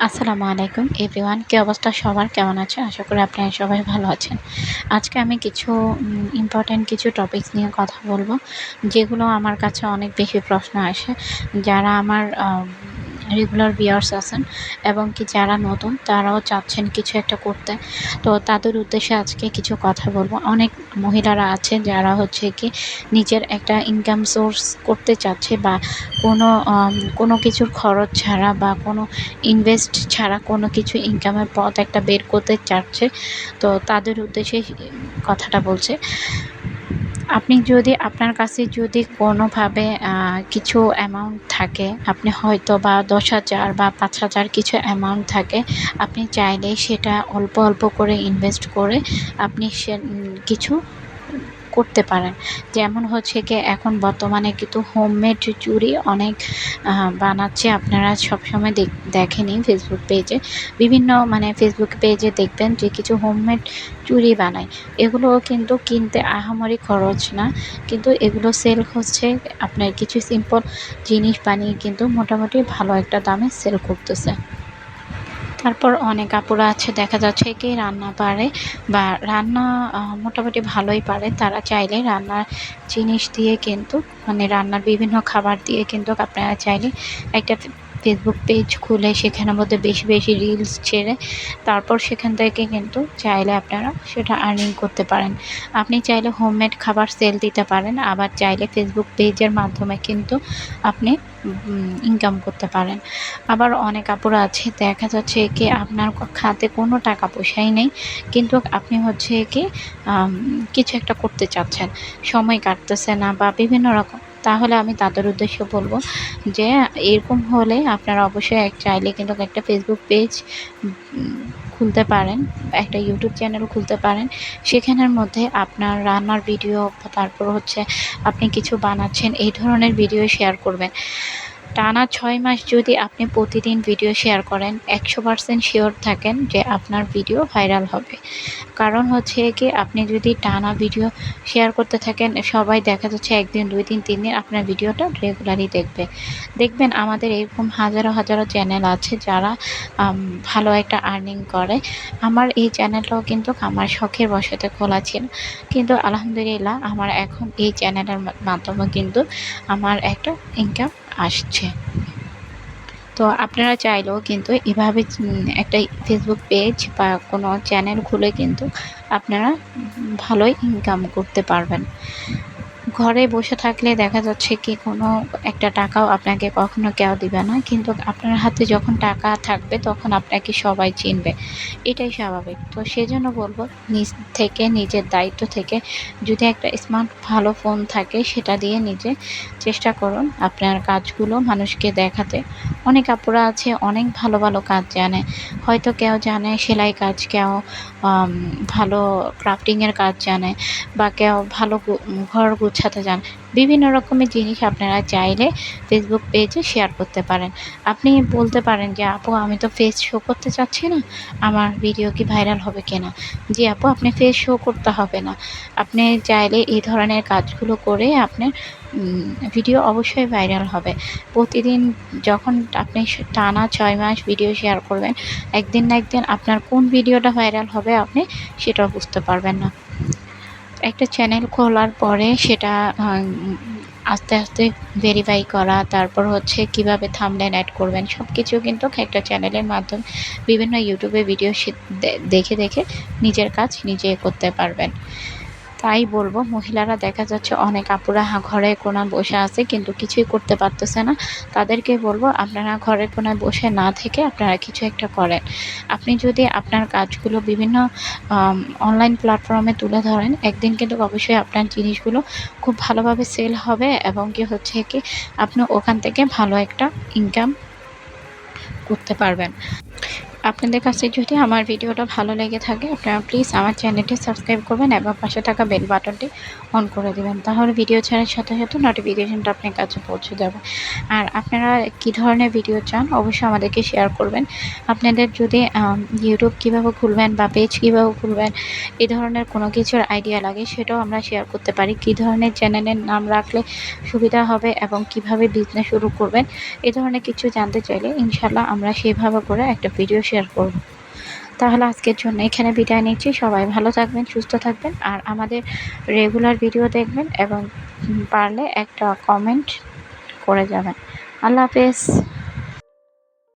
আসসালামু আলাইকুম, এভরিওয়ান। কী অবস্থা সবার? কেমন আছে? আশা করি আপনারা সবাই ভালো আছেন। আজকে আমি কিছু ইম্পর্ট্যান্ট কিছু টপিকস নিয়ে কথা বলব, যেগুলো আমার কাছে অনেক বেশি প্রশ্ন আসে। যারা আমার রেগুলার বিয়ার্স আছেন এবং কি যারা নতুন, তারাও চাচ্ছেন কিছু একটা করতে। তো তাদের উদ্দেশ্যে আজকে কিছু কথা বলব। অনেক মহিলারা আছে যারা হচ্ছে কি নিজের একটা ইনকাম সোর্স করতে চাচ্ছে বা কোনো কোনো কিছুর খরচ ছাড়া বা কোনো ইনভেস্ট ছাড়া কোনো কিছু ইনকামের পথ একটা বের করতে চাচ্ছে। তো তাদের উদ্দেশ্যে কথাটা বলছে। আপনি যদি, আপনার কাছে যদি কোনোভাবে কিছু অ্যামাউন্ট থাকে, আপনি হয়তো বা দশ হাজার বা পাঁচ হাজার কিছু অ্যামাউন্ট থাকে, আপনি চাইলেই সেটা অল্প অল্প করে ইনভেস্ট করে আপনি সে কিছু করতে পারেন। যেমন হচ্ছে কি, এখন বর্তমানে কিন্তু হোমমেড চুড়ি অনেক বানাচ্ছে। আপনারা সবসময় দেখেনি ফেসবুক পেজে বিভিন্ন মানে ফেসবুক পেজে দেখবেন যে কিছু হোমমেড চুড়ি বানায়। এগুলোও কিন্তু কিনতে আহামরি খরচ না। কিন্তু এগুলো সেল হচ্ছে। আপনার কিছু সিম্পল জিনিস বানিয়ে কিন্তু মোটামুটি ভালো একটা দামে সেল করতেছে। তারপর অনেক আপুরা আছে, দেখা যাচ্ছে কি রান্না পারে বা রান্না মোটামুটি ভালোই পারে। তারা চাইলে রান্নার জিনিস দিয়ে কিন্তু মানে রান্নার বিভিন্ন খাবার দিয়ে কিন্তু আপনারা চাইলে একটা ফেসবুক পেজ খুলে সেখানের মধ্যে বেশি বেশি রিলস ছেড়ে তারপর সেখান থেকে কিন্তু চাইলে আপনারা সেটা আর্নিং করতে পারেন। আপনি চাইলে হোমমেড খাবার সেল দিতে পারেন, আবার চাইলে ফেসবুক পেজের মাধ্যমে কিন্তু আপনি ইনকাম করতে পারেন। আবার অনেক কাপড় আছে, দেখা যাচ্ছে কি আপনার খাতে কোনো টাকা পয়সাই নেই, কিন্তু আপনি হচ্ছে কি কিছু একটা করতে চাচ্ছেন। সময় কাটতেছে না বা বিভিন্ন রকম তাহলে আমি তাদের উদ্দেশ্য বলব যে এরকম হলে আপনারা অবশ্যই এক চাইলে কিন্তু একটা ফেসবুক পেজ খুলতে পারেন, একটা ইউটিউব চ্যানেল খুলতে পারেন। সেখানের মধ্যে আপনার রান্নার ভিডিও তারপর হচ্ছে আপনি কিছু বানাচ্ছেন, এই ধরনের ভিডিও শেয়ার করবেন। টানা ছয় মাস যদি আপনি প্রতিদিন ভিডিও শেয়ার করেন, একশো পারসেন্ট শিওর থাকেন যে আপনার ভিডিও ভাইরাল হবে। কারণ হচ্ছে কি, আপনি যদি টানা ভিডিও শেয়ার করতে থাকেন, সবাই দেখা যাচ্ছে একদিন, দুই দিন, তিন দিন আপনার ভিডিওটা রেগুলারই দেখবে। দেখবেন আমাদের এরকম হাজারো হাজারো চ্যানেল আছে যারা ভালো একটা আর্নিং করে। আমার এই চ্যানেলটাও কিন্তু আমার শখের বসতে খোলা ছিল। কিন্তু আলহামদুলিল্লাহ, আমার এখন এই চ্যানেলের মাধ্যমে কিন্তু আমার একটা ইনকাম আসছে। তো আপনারা চাইলেও কিন্তু এভাবে একটা ফেসবুক পেজ বা কোনো চ্যানেল খুলে কিন্তু আপনারা ভালোই ইনকাম করতে পারবেন। ঘরে বসে থাকলে দেখা যাচ্ছে কি কোনো একটা টাকাও আপনাকে কখনো কেউ দিবে না, কিন্তু আপনার হাতে যখন টাকা থাকবে তখন আপনাকে সবাই চিনবে। এটাই স্বাভাবিক। তো সেজন্য বলব, নিজ থেকে, নিজের দায়িত্ব থেকে যদি একটা স্মার্ট ভালো ফোন থাকে সেটা দিয়ে নিজে চেষ্টা করুন আপনার কাজগুলো মানুষকে দেখাতে। অনেক আপুরা আছে, অনেক ভালো ভালো কাজ জানে। হয়তো কেউ জানে সেলাই কাজ, কেউ ভালো ক্রাফটিংয়ের কাজ জানে বা কেউ ভালো ঘর গুছাতে যান। বিভিন্ন রকমের জিনিস আপনারা চাইলে ফেসবুক পেজে শেয়ার করতে পারেন। আপনি বলতে পারেন যে, আপু, আমি তো ফেস শো করতে চাচ্ছি না। আমার ভিডিও কি ভাইরাল হবে কিনা? জি, আপু, আপনি ফেস শো করতে হবে না। আপনি চাইলে এই ধরনের কাজগুলো করে আপনার ভিডিও অবশ্যই ভাইরাল হবে। প্রতিদিন যখন আপনি টানা ছয় মাস ভিডিও শেয়ার করবেন, একদিন না একদিন আপনার কোন ভিডিওটা ভাইরাল হবে আপনি সেটাও বুঝতে পারবেন না। একটা চ্যানেল খোলার পরে সেটা আস্তে আস্তে ভেরিফাই করা, তারপর হচ্ছে কীভাবে থামলেন অ্যাড করবেন সব কিছু কিন্তু একটা চ্যানেলের মাধ্যমে বিভিন্ন ইউটিউবে ভিডিও দেখে দেখে নিজের কাজ নিজে করতে পারবেন। তাই বলব, মহিলারা দেখা যাচ্ছে অনেক আপুরা ঘরে কোনায় বসে আছে কিন্তু কিছুই করতে পারতেছে না। তাদেরকে বলব, আপনারা ঘরে কোনায় বসে না থেকে আপনারা কিছু একটা করেন। আপনি যদি আপনার কাজগুলো বিভিন্ন অনলাইন প্ল্যাটফর্মে তুলে ধরেন, একদিন কিন্তু অবশ্যই আপনার জিনিসগুলো খুব ভালোভাবে সেল হবে এবং কি হচ্ছে কি, আপনি ওখান থেকে ভালো একটা ইনকাম করতে পারবেন। আপনাদের কাছে যদি আমার ভিডিওটা ভালো লেগে থাকে, আপনারা প্লিজ আমার চ্যানেলটি সাবস্ক্রাইব করবেন এবং পাশে থাকা বেল বাটনটি অন করে দেবেন। তাহলে ভিডিও ছাড়ার সাথে সাথে নোটিফিকেশনটা আপনার কাছে পৌঁছে যাবে। আর আপনারা কি ধরনের ভিডিও চান, অবশ্যই আমাদেরকে শেয়ার করবেন। আপনাদের যদি ইউটিউব কীভাবে খুলবেন বা পেজ কীভাবে খুলবেন এই ধরনের কোনো কিছুর আইডিয়া লাগে, সেটাও আমরা শেয়ার করতে পারি। কি ধরনের চ্যানেলের নাম রাখলে সুবিধা হবে এবং কীভাবে বিজনেস শুরু করবেন, এ ধরনের কিছু জানতে চাইলে ইনশাল্লাহ আমরা সেইভাবে করে একটা ভিডিও শেয়ার করব। তাহলে আজকের জন্য এখানে বিদায় নিচ্ছি। সবাই ভালো থাকবেন, সুস্থ থাকবেন, আর আমাদের রেগুলার ভিডিও দেখবেন এবং পারলে একটা কমেন্ট করে যাবেন। আল্লাহ হাফেজ।